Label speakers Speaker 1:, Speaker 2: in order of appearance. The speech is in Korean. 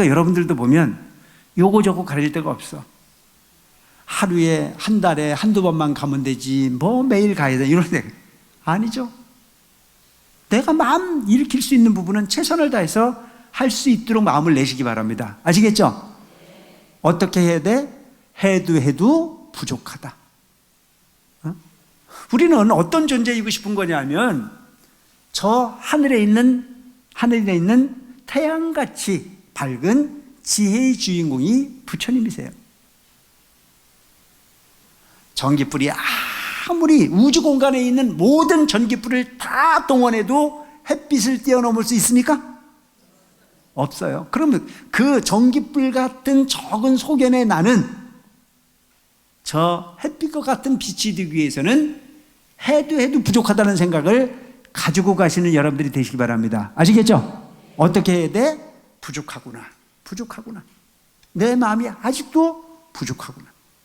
Speaker 1: 그 여러분들도 보면 요거 저거 가릴 데가 없어. 하루에 한 달에 한두 번만 가면 되지 뭐 매일 가야 돼 이런 데 아니죠. 내가 마음 일으킬 수 있는 부분은 최선을 다해서 할 수 있도록 마음을 내시기 바랍니다. 아시겠죠? 어떻게 해야 돼? 해도 해도 부족하다. 어? 우리는 어떤 존재이고 싶은 거냐면 저 하늘에 있는 하늘에 있는 태양같이 밝은 지혜의 주인공이 부처님이세요. 전기불이 아무리 우주 공간에 있는 모든 전기불을 다 동원해도 햇빛을 뛰어넘을 수 있습니까? 없어요. 그러면 그 전기불 같은 적은 소견의 나는 저 햇빛과 같은 빛이 되기 위해서는 해도 해도 부족하다는 생각을 가지고 가시는 여러분들이 되시기 바랍니다. 아시겠죠? 어떻게 해야 돼? 부족하구나. 부족하구나. 내 마음이 아직도 부족하구나.